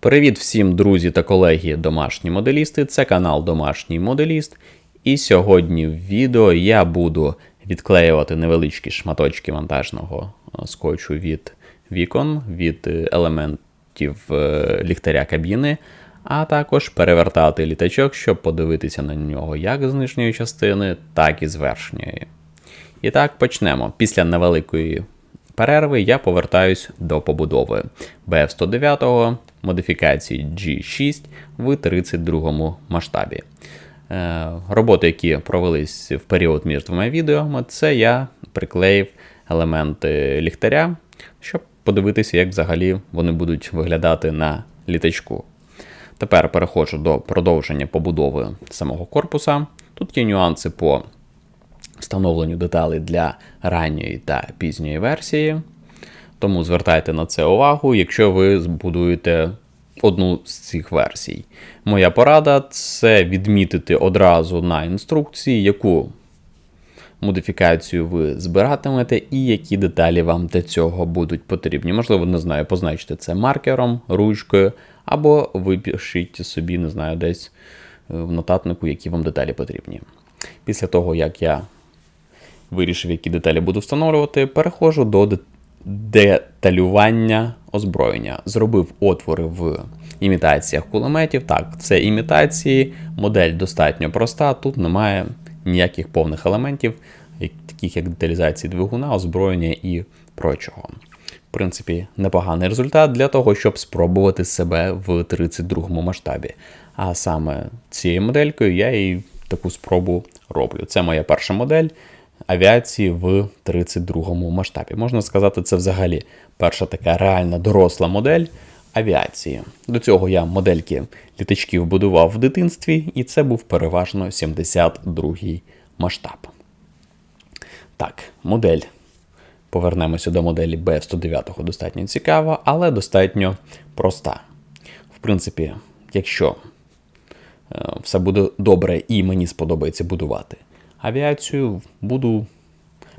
Привіт всім, друзі та колеги домашні моделісти. Це канал Домашній Моделіст. І сьогодні в відео я буду відклеювати невеличкі шматочки монтажного е, скотчу від вікон, від е, елементів е, ліхтаря кабіни, а також перевертати літачок, щоб подивитися на нього як з нижньої частини, так і з верхньої. І так, почнемо. Після невеликої перерви я повертаюсь до побудови BF109 модифікації G6 в 32 масштабі. Е, Роботи, які провелись в період між двома відео, це я приклеїв елементи ліхтаря, щоб подивитися, як взагалі вони будуть виглядати на літачку. Тепер переходжу до продовження побудови самого корпуса. Тут є нюанси по встановленню деталей для ранньої та пізньої версії. Тому звертайте на це увагу, якщо ви збудуєте одну з цих версій. Моя порада це відмітити одразу на інструкції, яку модифікацію ви збиратимете і які деталі вам для цього будуть потрібні. Можливо, не знаю, позначте це маркером, ручкою, або випишіть собі, не знаю, десь е, в нотатнику, які вам деталі потрібні. Після того, як я вирішив, які деталі буду встановлювати, переходжу до де- деталювання озброєння. Зробив отвори в імітаціях кулеметів. Так, це імітації, модель достатньо проста, тут немає ніяких повних елементів, таких як деталізації двигуна, озброєння і прочого. В принципі, непоганий результат для того, щоб спробувати себе в 32 масштабі. А саме цією моделькою я і таку спробу роблю. Це моя перша модель авіації в 32-му масштабі. Можна сказати, це взагалі перша така реальна доросла модель авіації. До цього я модельки літачків будував в дитинстві, і це був переважно 72-й масштаб. Так, модель. Повернемося до моделі BF109 достатньо цікава, але достатньо проста. В принципі, якщо е, все буде добре і мені сподобається будувати авіацію, буду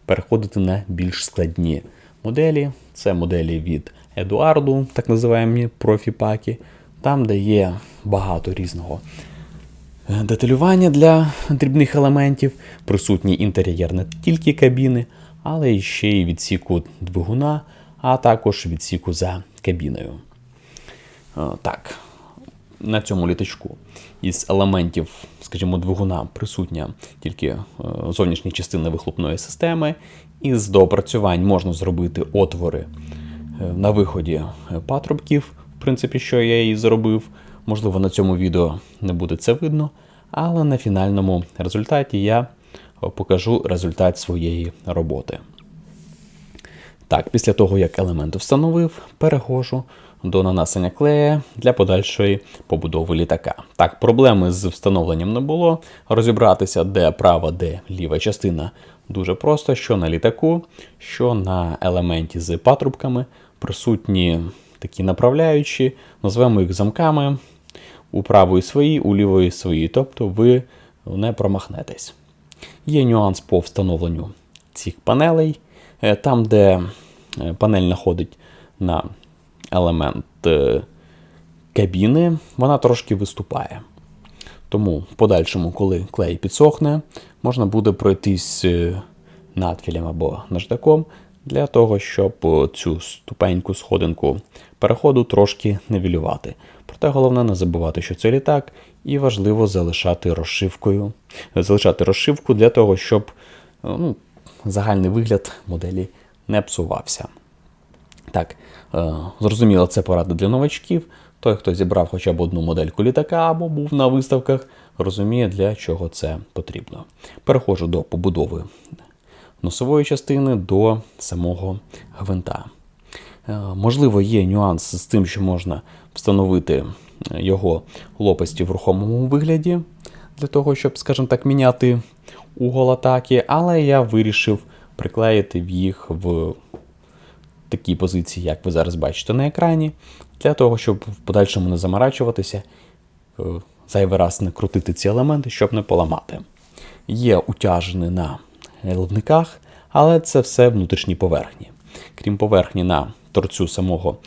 переходити на більш складні моделі. Це моделі від Едуарду, так називаємо профіпаки, там, де є багато різного деталювання для дрібних елементів, присутній інтер'єр не тільки кабіни, але ще й відсіку двигуна, а також відсіку за кабіною. Е, Так, на цьому літачку із елементів, скажімо, двигуна присутня тільки е, зовнішня частина вихлопної системи. Із доопрацювань можна зробити отвори е, на виході е, патрубків, в принципі, що я і зробив. Можливо, на цьому відео не буде це видно, але на фінальному результаті я покажу результат своєї роботи. Так, після того, як елементи встановив, переходжу до нанесення клея для подальшої побудови літака. Так, проблеми з встановленням не було. Розібратися, де права, де ліва частина дуже просто, що на літаку, що на елементі з патрубками присутні такі направляючі, назвемо їх замками. У правої свої, у лівої свої, тобто ви не промахнетесь. Є нюанс по встановленню цих панелей. Е, Там, де е, панель находить на елемент е, кабіни, вона трошки виступає. Тому в подальшому, коли клей підсохне, можна буде пройтись е, надфілем або наждаком для того, щоб е, цю ступеньку, сходинку переходу трошки нивелювати. Проте головне не забувати, що це літак, і важливо залишати розшивкою, залишати розшивку для того, щоб ну, загальний вигляд моделі не псувався. Так, зрозуміло, це порада для новачків. Той, хто зібрав хоча б одну модельку літака або був на виставках, розуміє, для чого це потрібно. Переходжу до побудови носової частини до самого гвинта. Е, Можливо, є нюанс з тим, що можна встановити його лопасті в рухомому вигляді, для того, щоб, скажімо так, міняти угол атаки, але я вирішив приклеїти їх в такій позиції, як ви зараз бачите на екрані, для того, щоб в подальшому не заморачуватися, е, зайвий раз не крутити ці елементи, щоб не поламати. Є утяжені на ливниках, але це все внутрішні поверхні. Крім поверхні на торцю самого,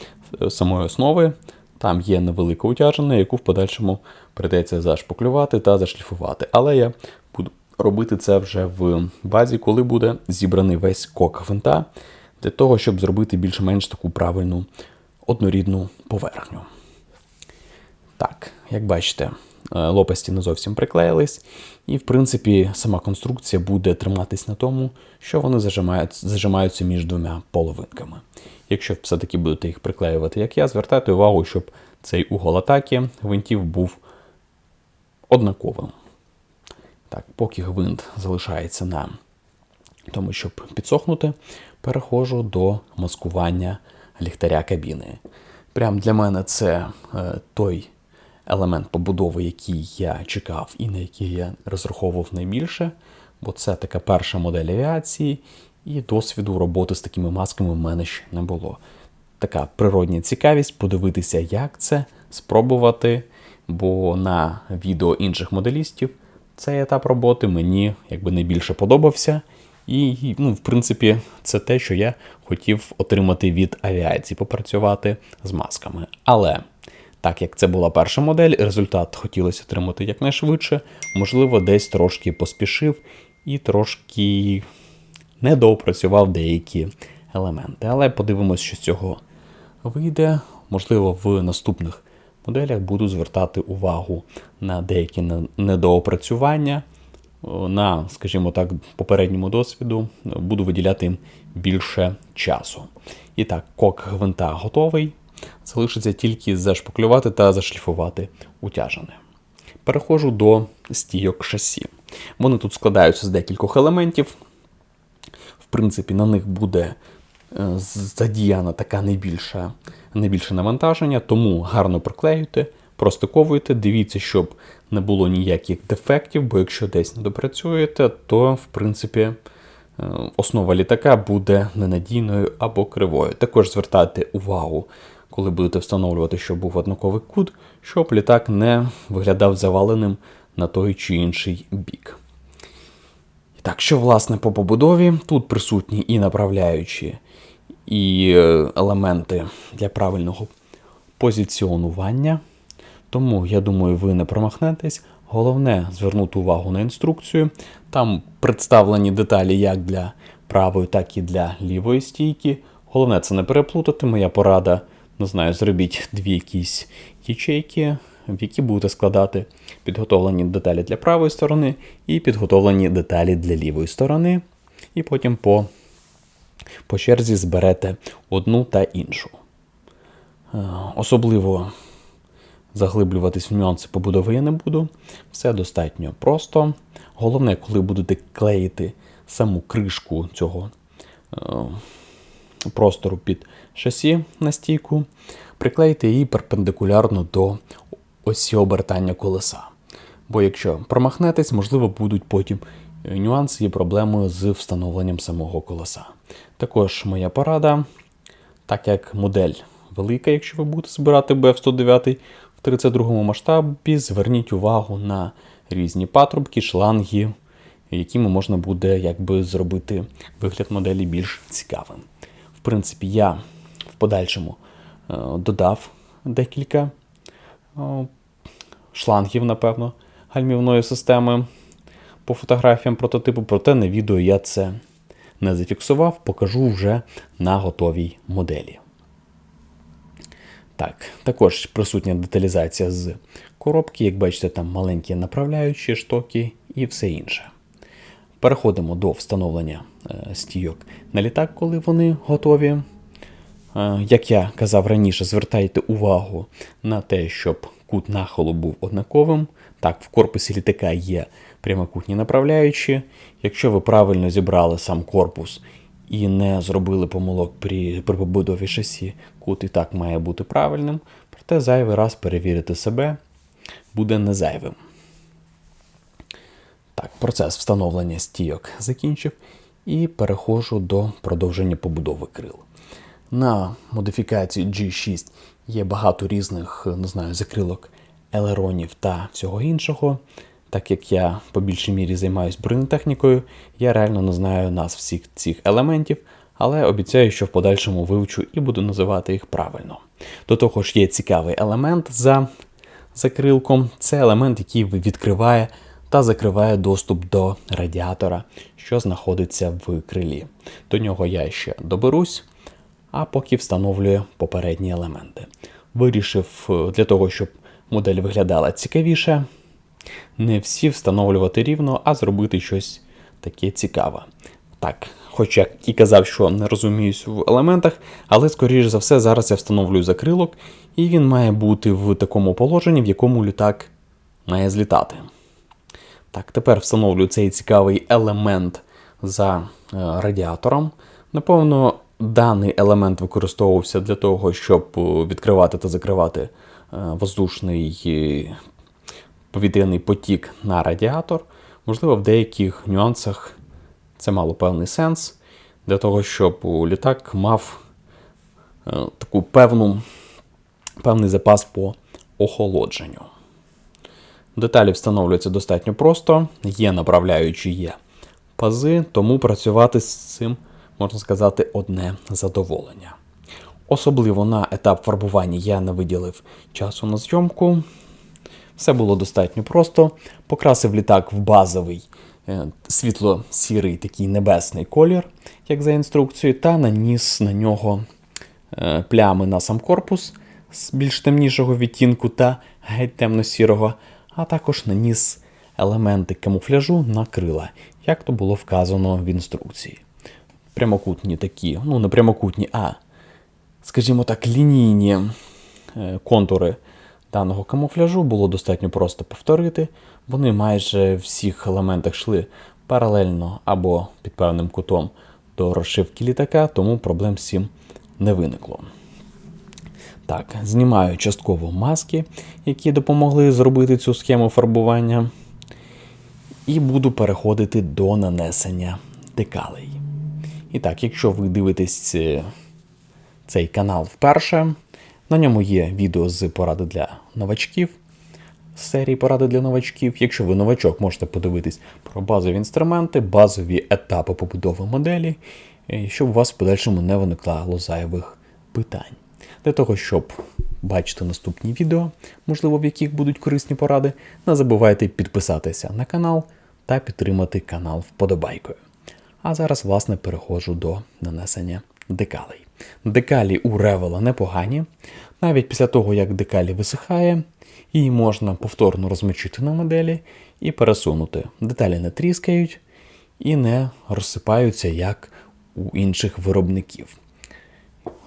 е, самої основи, Там є невелика утяжина, яку в подальшому прийдеться зашпаклювати та зашліфувати. Але я буду робити це вже в базі, коли буде зібраний весь кок гвинта, для того, щоб зробити більш-менш таку правильну однорідну поверхню. Так, як бачите, е, лопасті не зовсім приклеїлись, і, в принципі, сама конструкція буде триматись на тому, що вони зажимають, зажимаються між двома половинками. Якщо все-таки будете їх приклеювати, як я, звертайте увагу, щоб цей угол атаки гвинтів був однаковим. Так, поки гвинт залишається на тому, щоб підсохнути, переходжу до маскування ліхтаря кабіни. Прям для мене це е, той елемент побудови, який я чекав і на який я розраховував найбільше, бо це така перша модель авіації, і досвіду роботи з такими масками в мене ще не було. Така природня цікавість подивитися, як це, спробувати, бо на відео інших моделістів цей етап роботи мені якби найбільше подобався. І, ну, в принципі, це те, що я хотів отримати від авіації, попрацювати з масками. Але так як це була перша модель, результат хотілося отримати якнайшвидше, можливо, десь трошки поспішив і трошки недоопрацював деякі елементи. Але подивимось, що з цього вийде. Можливо, в наступних моделях буду звертати увагу на деякі недоопрацювання. На, скажімо так, попередньому досвіду буду виділяти більше часу. І так, кок гвинта готовий. Залишиться тільки зашпаклювати та зашліфувати утяжене. Переходжу до стійок шасі. Вони тут складаються з декількох елементів. В принципі, на них буде е, задіяна така найбільша, найбільше навантаження, тому гарно приклеюйте, простиковуйте, дивіться, щоб не було ніяких дефектів, бо якщо десь не допрацюєте, то в принципі е, основа літака буде ненадійною або кривою. Також звертайте увагу, коли будете встановлювати, щоб був однаковий кут, щоб літак не виглядав заваленим на той чи інший бік. Так, що власне по побудові? Тут присутні і направляючі, і е, елементи для правильного позиціонування. Тому, я думаю, ви не промахнетесь. Головне звернути увагу на інструкцію. Там представлені деталі як для правої, так і для лівої стійки. Головне це не переплутати. Моя порада, не знаю, зробіть дві якісь ячейки, в які будете складати підготовлені деталі для правої сторони і підготовлені деталі для лівої сторони. І потім по, по черзі зберете одну та іншу. Е, Особливо заглиблюватись в нюанси побудови я не буду. Все достатньо просто. Головне, коли будете клеїти саму кришку цього е, простору під шасі на стійку, приклейте її перпендикулярно до осі обертання колеса. Бо якщо промахнетесь, можливо, будуть потім е, нюанси і проблеми з встановленням самого колеса. Також моя порада, так як модель велика, якщо ви будете збирати BF-109 в 32 масштабі, зверніть увагу на різні патрубки, шланги, якими можна буде якби зробити вигляд моделі більш цікавим. В принципі, я в подальшому е, додав декілька е, шлангів, напевно, гальмівної системи по фотографіям прототипу, проте на відео я це не зафіксував, покажу вже на готовій моделі. Так, також присутня деталізація з коробки, як бачите, там маленькі направляючі штоки і все інше. Переходимо до встановлення е, стійок на літак, коли вони готові. Е, Як я казав раніше, звертайте увагу на те, щоб кут нахилу був однаковим. Так, в корпусі літака є прямокутні направляючі. Якщо ви правильно зібрали сам корпус і не зробили помилок при, при побудові шасі, кут і так має бути правильним. Проте зайвий раз перевірити себе буде не зайвим. Так, процес встановлення стійок закінчив і переходжу до продовження побудови крил. На модифікації G6 є багато різних, не знаю, закрилок елеронів та всього іншого. Так як я по більшій мірі займаюся бронетехнікою, я реально не знаю назв всіх цих елементів, але обіцяю, що в подальшому вивчу і буду називати їх правильно. До того ж, є цікавий елемент за закрилком. Це елемент, який відкриває та закриває доступ до радіатора, що знаходиться в крилі. До нього я ще доберусь, а поки встановлюю попередні елементи. Вирішив е, для того, щоб модель виглядала цікавіше, не всі встановлювати рівно, а зробити щось таке цікаве. Так, хоч я і казав, що не розуміюсь в елементах, але, скоріш за все, зараз я встановлюю закрилок, і він має бути в такому положенні, в якому літак має злітати. Так, тепер встановлю цей цікавий елемент за е, радіатором. Напевно, даний елемент використовувався для того, щоб е, відкривати та закривати е, воздушний повітряний потік на радіатор. Можливо, в деяких нюансах це мало певний сенс для того, щоб літак мав е, таку певну, певний запас по охолодженню. Деталі встановлюються достатньо просто, є направляючі, є пази, тому працювати з цим, можна сказати, одне задоволення. Особливо на етап фарбування я не виділив часу на зйомку. Все було достатньо просто. Покрасив літак в базовий світло-сірий такий небесний колір, як за інструкцією, та наніс на нього е, плями на сам корпус з більш темнішого відтінку та геть темно-сірого, а також наніс елементи камуфляжу на крила, як то було вказано в інструкції. Прямокутні такі, ну не прямокутні, а, скажімо так, лінійні е, контури даного камуфляжу було достатньо просто повторити. Вони майже всіх елементах йшли паралельно або під певним кутом до розшивки літака, тому проблем з цим не виникло. Так, знімаю частково маски, які допомогли зробити цю схему фарбування. І буду переходити до нанесення декалей. І так, якщо ви дивитесь е, цей канал вперше, на ньому є відео з поради для новачків, серії поради для новачків. Якщо ви новачок, можете подивитись про базові інструменти, базові етапи побудови моделі, е, щоб у вас в подальшому не виникало зайвих питань. Для того, щоб бачити наступні відео, можливо, в яких будуть корисні поради, не забувайте підписатися на канал та підтримати канал вподобайкою. А зараз, власне, переходжу до нанесення декалей. Декалі у ревела непогані. Навіть після того, як декалі висихає, її можна повторно розмочити на моделі і пересунути. Деталі не тріскають і не розсипаються, як у інших виробників.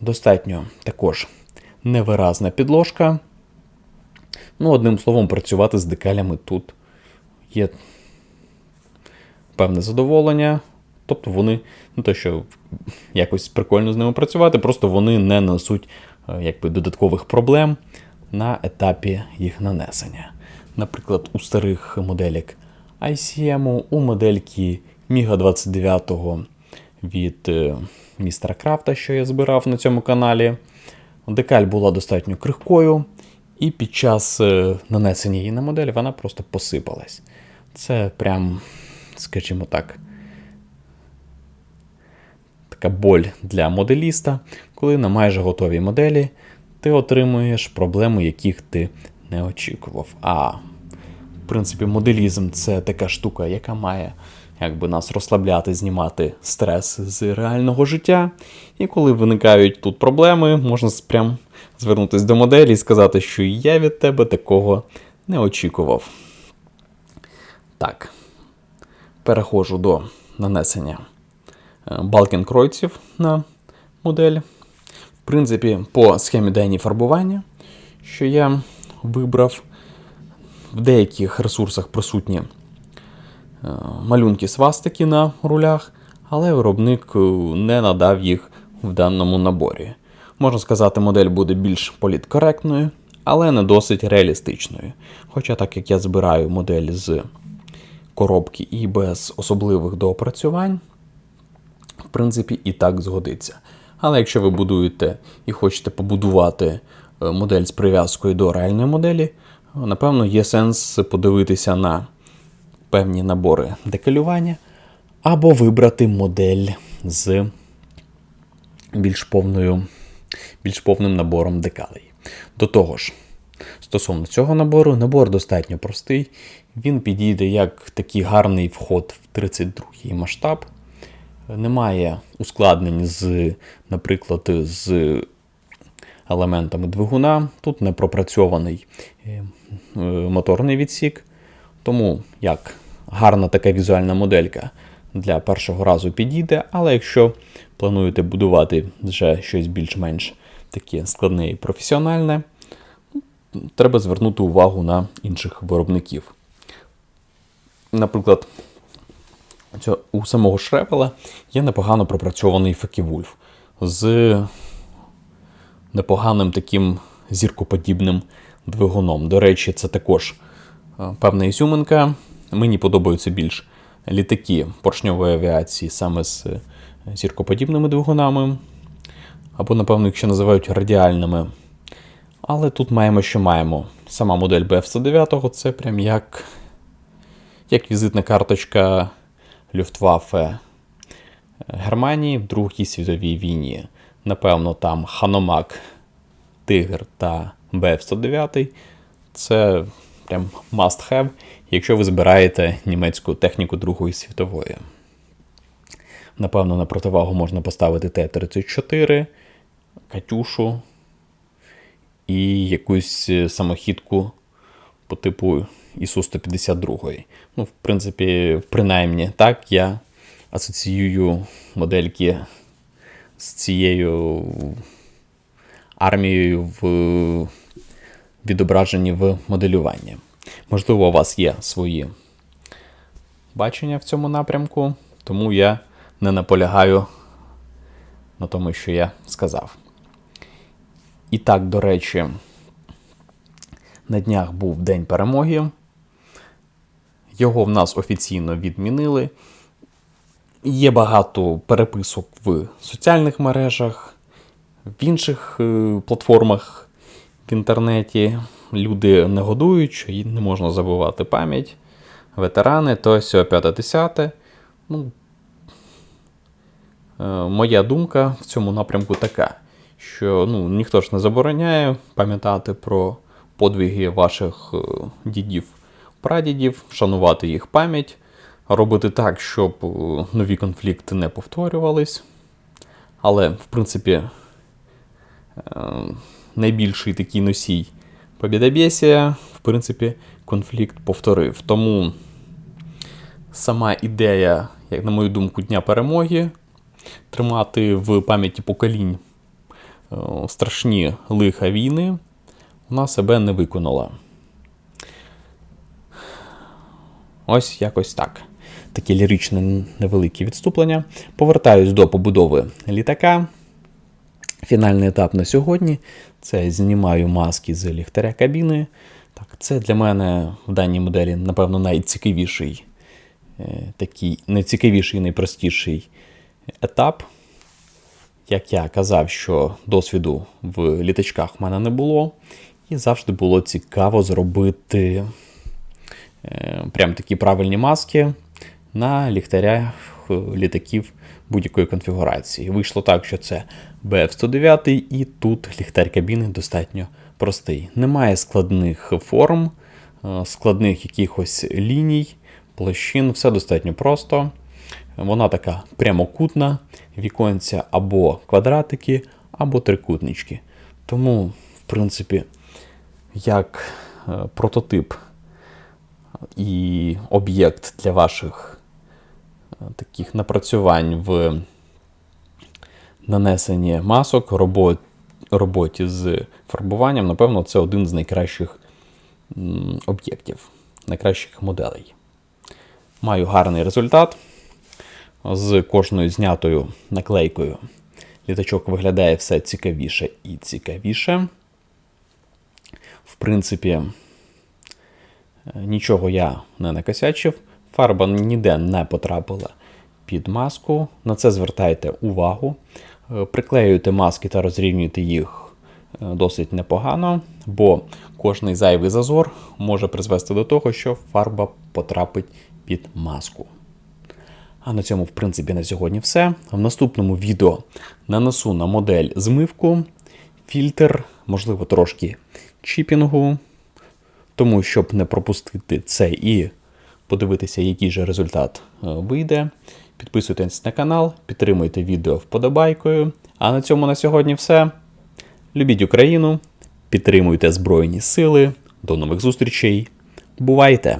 Достатньо також невиразна підложка. Ну, одним словом, працювати з декалями тут є певне задоволення. Тобто вони, не те, що якось прикольно з ними працювати, просто вони не несуть е, якби, додаткових проблем на етапі їх нанесення. Наприклад, у старих моделях ICM, у модельки Міга 29 від е, містера Крафта, що я збирав на цьому каналі. Декаль була достатньо крихкою, і під час е, нанесення її на модель вона просто посипалась. Це прям, скажімо так, така боль для моделіста, коли на майже готовій моделі ти отримуєш проблеми, яких ти не очікував. А в принципі, моделізм це така штука, яка має якби нас розслабляти, знімати стрес з реального життя. І коли виникають тут проблеми, можна прям звернутися до моделі і сказати, що я від тебе такого не очікував. Так, переходжу до нанесення е, балкінкройців на модель. В принципі, по схемі денні фарбування, що я вибрав, в деяких ресурсах присутні Е, малюнки свастики на рулях, але виробник е, не надав їх в даному наборі. Можна сказати, модель буде більш політкоректною, але не досить реалістичною. Хоча, так як я збираю модель з коробки і без особливих доопрацювань, в принципі, і так згодиться. Але якщо ви будуєте і хочете побудувати е, модель з прив'язкою до реальної моделі, напевно, є сенс подивитися на певні набори декалювання, або вибрати модель з більш повною, більш повним набором декалей. До того ж, стосовно цього набору, набор достатньо простий. Він підійде як такий гарний вход в 32-й масштаб. Немає ускладнень з, наприклад, з елементами двигуна. Тут не пропрацьований е, е, моторний відсік. Тому як гарна така візуальна моделька для першого разу підійде, але якщо плануєте будувати вже щось більш-менш таке складне і професіональне, треба звернути увагу на інших виробників. Наприклад, у самого Шрепела є непогано пропрацьований Феківульф з непоганим таким зіркоподібним двигуном. До речі, це також е, певна ізюминка. Мені подобаються більш літаки поршньової авіації саме з е, зіркоподібними двигунами, або, напевно, їх ще називають радіальними. Але тут маємо, що маємо. Сама модель BF-109 це прям як, як візитна карточка Люфтваффе Германії в Другій світовій війні. Напевно, там Ханомак, Тигр та БФ-109 це прям must have, якщо ви збираєте німецьку техніку Другої світової. Напевно, на противагу можна поставити Т-34, Катюшу і якусь самохідку по типу ІСУ-152. Ну, в принципі, принаймні так я асоціюю модельки з цією армією в відображенні в моделюванні. Можливо, у вас є свої бачення в цьому напрямку, тому я не наполягаю на тому, що я сказав. І так, до речі, на днях був День перемоги. Його в нас офіційно відмінили. Є багато переписок в соціальних мережах, в інших е, платформах в інтернеті. Люди негодують, що їм не можна забувати пам'ять. Ветерани, то сьо 5-10. Ну, е, моя думка в цьому напрямку така, що ну, ніхто ж не забороняє пам'ятати про подвиги ваших е, дідів, прадідів, шанувати їх пам'ять, робити так, щоб е, нові конфлікти не повторювались. Але, в принципі, е, найбільший такий носій побєдобєсія, в принципі, конфлікт повторив. Тому сама ідея, як на мою думку, Дня перемоги тримати в пам'яті поколінь страшні лиха війни, вона себе не виконала. Ось якось так. Такі ліричне невеликі відступлення. Повертаюсь до побудови літака. Фінальний етап на сьогодні це знімаю маски з ліхтаря кабіни. Так, це для мене в даній моделі, напевно, найцікавіший, е, такий найцікавіший і найпростіший етап. Як я казав, що досвіду в літачках в мене не було, і завжди було цікаво зробити е, прям такі правильні маски на ліхтарях е, літаків будь-якої конфігурації. Вийшло так, що це BF-109, і тут ліхтар кабіни достатньо простий. Немає складних форм, е, складних якихось ліній, площин, все достатньо просто. Вона така прямокутна, віконця або квадратики, або трикутнички. Тому, в принципі, як е, прототип і об'єкт для ваших е, таких напрацювань в нанесенні масок, робот, роботі з фарбуванням, напевно, це один з найкращих об'єктів, найкращих моделей. Маю гарний результат. З кожною знятою наклейкою літачок виглядає все цікавіше і цікавіше. В принципі, нічого я не накосячив. Фарба ніде не потрапила під маску. На це звертайте увагу. Е, Приклеюйте маски та розрівнюйте їх е, досить непогано, бо кожний зайвий зазор може призвести до того, що фарба потрапить під маску. А на цьому, в принципі, на сьогодні все. В наступному відео нанесу на модель змивку, фільтр, можливо, трошки чіпінгу. Тому, щоб не пропустити це і подивитися, який же результат е, вийде. Підписуйтесь на канал, підтримуйте відео вподобайкою. А на цьому на сьогодні все. Любіть Україну, підтримуйте Збройні Сили. До нових зустрічей. Бувайте!